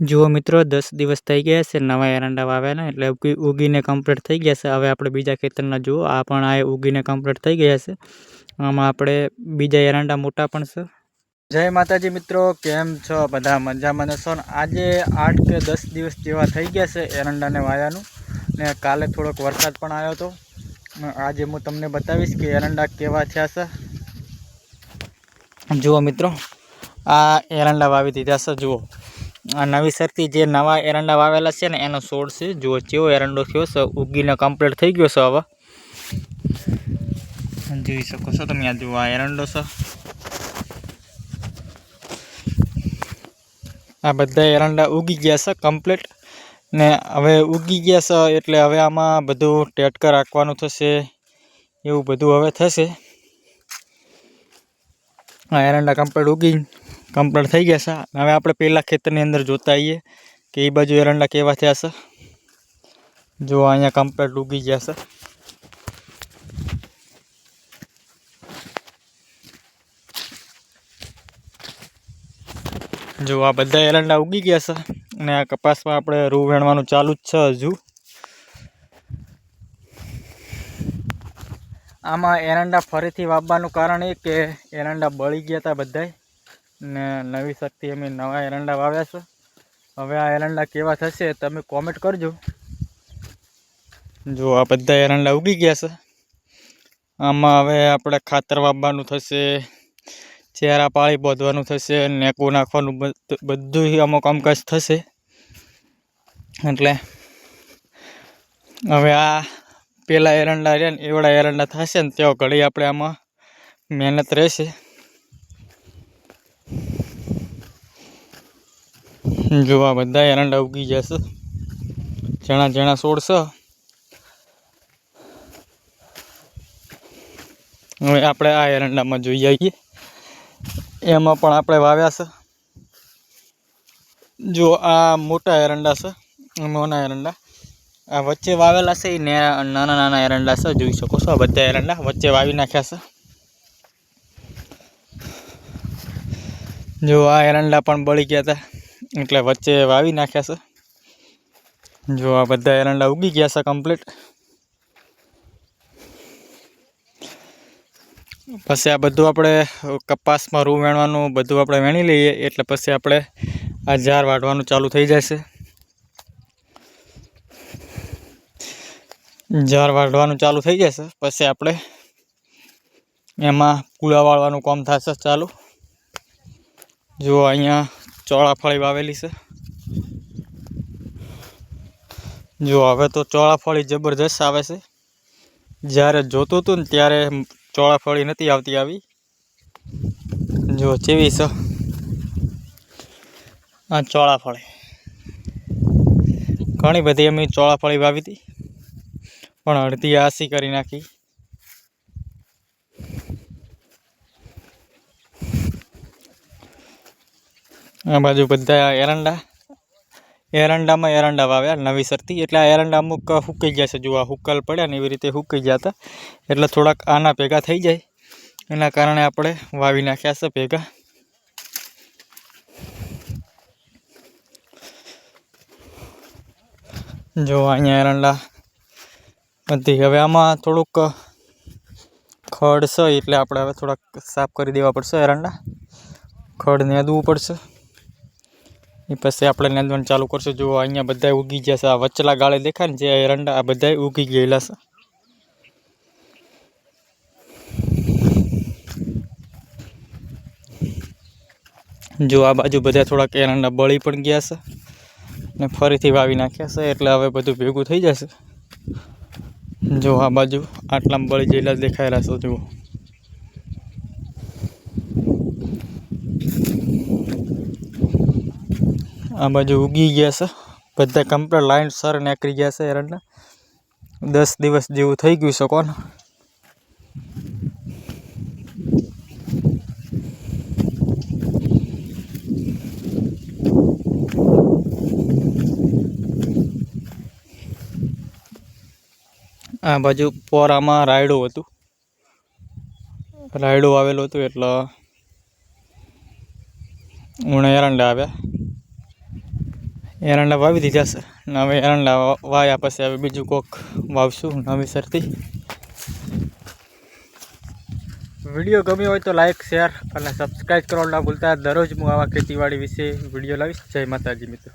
જુઓ મિત્રો, દસ દિવસ થઈ ગયા છે, નવા એરંડા વાવ્યાના એટલે ઉગી, ઉગીને કમ્પ્લીટ થઈ ગયા છે. હવે આપણે બીજા ખેતરના જુઓ, આ પણ આ ઉગીને કમ્પ્લીટ થઈ ગયા છે. આમાં આપણે બીજા એરંડા મોટા પણ છે. જય માતાજી મિત્રો, કેમ છો? બધા મજામાં છો? આજે આઠ કે દસ દિવસ જેવા થઈ ગયા છે એરંડાને વાયાનું, ને કાલે થોડોક વરસાદ પણ આવ્યો હતો. આજે હું તમને બતાવીશ કે એરંડા કેવા થયા છે. જુઓ મિત્રો, આ એરંડા વાવી દીધા છે, જુઓ. આ નવીસરથી જે નવા એરંડા વાવેલા છે ને, એનો છોડ છે. જુઓ, કેવો એરંડો થયો છે. ઉગીને કમ્પ્લીટ થઈ ગયો છે હવે. જોઈ શકો છો તમે, આ જુઓ, આ એરંડો છે. આ બધા એરંડા ઉગી ગયા છે કમ્પ્લીટ ને હવે ઉગી ગયા છે એટલે હવે આમાં બધું ટેટકર રાખવાનું થશે. એવું બધું હવે થશે. આ એરંડા કમ્પ્લીટ ઉગી કમ્પ્લીટ થઈ ગયા છે. હવે આપણે પહેલાં ખેતરની અંદર જોતા આવીએ કે એ બાજુ એરંડા કેવા થયા છે. જો અહીંયા કમ્પ્લીટ ઉગી ગયા છે. જો આ બધા એરંડા ઉગી ગયા છે. અને આ કપાસમાં આપણે રૂ વેણવાનું ચાલુ જ છે હજુ. આમાં એરંડા ફરીથી વાવવાનું કારણ એ કે એરંડા બળી ગયા હતા બધાય. ને નવી શક્તિ અમે નવા એરંડા વાવ્યા છે. હવે આ એરંડા કેવા થશે તમે કોમેન્ટ કરજો. જો આ બધા એરંડા ઉગી ગયા છે. આમાં હવે આપણે ખાતર વાવવાનું થશે ચહેરા પાળી બોધવાનું થશે, નેકું નાખવાનું બધું અમુક કામકાજ થશે. એટલે હવે આ પેલા એરંડા રહ્યા ને એવડા એરંડા થશે ને તેઓ ઘડી આપણે આમાં મહેનત રહેશે. જો આ બધા એરંડા ઉગી જશે. જણા જણા છોડશે. હવે આપણે આ એરંડામાં જોઈ આવીએ. એમાં પણ આપણે વાવ્યા છે. જો આ મોટા એરંડા છે નાના એરંડા. આ વચ્ચે વાવેલા છે, એ નાના નાના એરંડા છે, જોઈ શકો છો આ બધા એરંડા. વચ્ચે વાવી નાખ્યા છે. જો આ એરંડા પણ બળી ગયા હતા. એટલે વચ્ચે વાવી નાખ્યા છે. જો આ બધા એરંડા ઉગી ગયા છે કમ્પ્લીટ પછી આ બધું આપણે કપાસમાં રૂ વેણવાનું બધું આપણે વેણી લઈએ, એટલે પછી આપણે આ ઝાર વાઢવાનું ચાલુ થઈ જશે ઝાર વાઢવાનું ચાલુ થઈ જશે પછી આપણે એમાં કુળા વાળવાનું કામ થશે ચાલુ. જો અહીંયા ચોળાફળી વાવેલી છે. જો હવે તો ચોળાફળી જબરજસ્ત આવે છે. જ્યારે જોતું હતું ને ત્યારે ચોળાફળી નથી આવતી આવી. જો ચેવી છે. આ ચોળાફળી ઘણી બધી અમે ચોળાફળી વાવી હતી. પણ અડધી આસી કરી નાખી. આ બાજુ બધા એરંડા. એરંડામાં એરંડા વાવ્યા, નવી સરતી. એટલે આ એરંડા અમુક હુકાઈ ગયા છે. જો હુકલ પડ્યા ને એવી રીતે હુકાઈ ગયા હતા. એટલે થોડાક આના ભેગા થઈ જાય. એના કારણે આપણે વાવી નાખ્યા છે ભેગા. જો અહીંયા એરંડા બધી. હવે આમાં થોડુંક ખડ છે, એટલે આપણે હવે થોડાક સાફ કરી દેવા પડશે એરંડા. ખડ નેદવું પડશે. એ પછી આપણે નેંદવાનું ચાલુ કરશું. જો અહીંયા બધા ઉગી ગયા છે. આ વચલા ગાળે દેખાય ને, જે એરંડા, આ બધા ઉગી ગયેલા છે. જો, આ બાજુ બધા થોડાક એરંડા બળી પણ ગયા છે ને ફરીથી વાવી નાખ્યા છે, એટલે હવે બધું ભેગું થઈ જશે. જો, આ બાજુ આટલામાં બળી ગયેલા દેખાયેલા છે, જુઓ. આ બાજુ ઉગી ગયા છે. બધા કમ્પ્લીટ લાઈન સર નીકળી ગયા છે એરંડા દસ દિવસ જેવું થઈ ગયું છે કોણ? આ બાજુ પોરામાં રાયડું હતું. રાયડું આવેલું હતું એટલે ઉણે એરંડા આવ્યા. એરંડા વાવી દીધા છે. હવે એરંડા વાવ્યા પછી હવે બીજું કોક વાવશું નવેસરથી વીડિયો ગમ્યો હોય તો લાઈક શેર અને સબસ્ક્રાઈબ કરવાનું ના ભૂલતા. દરરોજ હું આવા ખેતીવાડી વિશે વીડિયો લાવીશ. જય માતાજી મિત્રો.